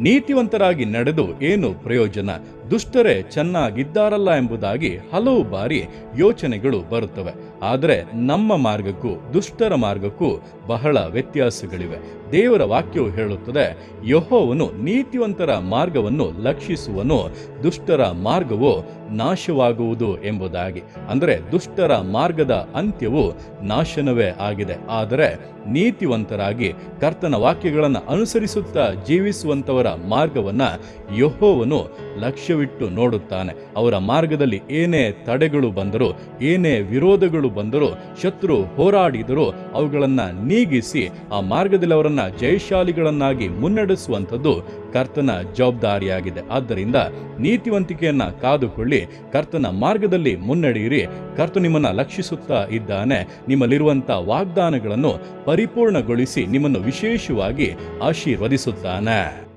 ನೀತಿವಂತರಾಗಿ ನಡೆದು ಏನು ಪ್ರಯೋಜನ? ದುಷ್ಟರೇ ಚೆನ್ನಾಗಿದ್ದಾರಲ್ಲ ಎಂಬುದಾಗಿ ಹಲವು ಬಾರಿ ಯೋಚನೆಗಳು ಬರುತ್ತವೆ. ಆದರೆ ನಮ್ಮ ಮಾರ್ಗಕ್ಕೂ ದುಷ್ಟರ ಮಾರ್ಗಕ್ಕೂ ಬಹಳ ವ್ಯತ್ಯಾಸಗಳಿವೆ. ದೇವರ ವಾಕ್ಯವು ಹೇಳುತ್ತದೆ, ಯಹೋವನು ನೀತಿವಂತರ ಮಾರ್ಗವನ್ನು ಲಕ್ಷಿಸುವನು, ದುಷ್ಟರ ಮಾರ್ಗವು ನಾಶವಾಗುವುದು ಎಂಬುದಾಗಿ. ಅಂದರೆ ದುಷ್ಟರ ಮಾರ್ಗದ ಅಂತ್ಯವು ನಾಶನವೇ ಆಗಿದೆ. ಆದರೆ ನೀತಿವಂತರಾಗಿ ಕರ್ತನ ವಾಕ್ಯಗಳನ್ನು ಅನುಸರಿಸುತ್ತಾ ಜೀವಿಸುವಂಥವರ ಮಾರ್ಗವನ್ನು ಯಹೋವನು ಲಕ್ಷ್ಯವಿಟ್ಟು ನೋಡುತ್ತಾನೆ. ಅವರ ಮಾರ್ಗದಲ್ಲಿ ಏನೇ ತಡೆಗಳು ಬಂದರೂ, ಏನೇ ವಿರೋಧಗಳು ಬಂದರೂ, ಶತ್ರು ಹೋರಾಡಿದರೂ ಅವುಗಳನ್ನು ನೀಗಿಸಿ, ಆ ಮಾರ್ಗದಲ್ಲಿ ಅವರನ್ನು ಜಯಶಾಲಿಗಳನ್ನಾಗಿ ಮುನ್ನಡೆಸುವಂಥದ್ದು ಕರ್ತನ ಜವಾಬ್ದಾರಿಯಾಗಿದೆ. ಆದ್ದರಿಂದ ನೀತಿವಂತಿಕೆಯನ್ನ ಕಾದುಕೊಳ್ಳಿ, ಕರ್ತನ ಮಾರ್ಗದಲ್ಲಿ ಮುನ್ನಡೆಯಿರಿ. ಕರ್ತ ನಿಮ್ಮನ್ನ ಲಕ್ಷಿಸುತ್ತಾ ಇದ್ದಾನೆ. ನಿಮ್ಮಲ್ಲಿರುವಂಥ ವಾಗ್ದಾನಗಳನ್ನು ಪರಿಪೂರ್ಣಗೊಳಿಸಿ ನಿಮ್ಮನ್ನು ವಿಶೇಷವಾಗಿ ಆಶೀರ್ವದಿಸುತ್ತಾನೆ.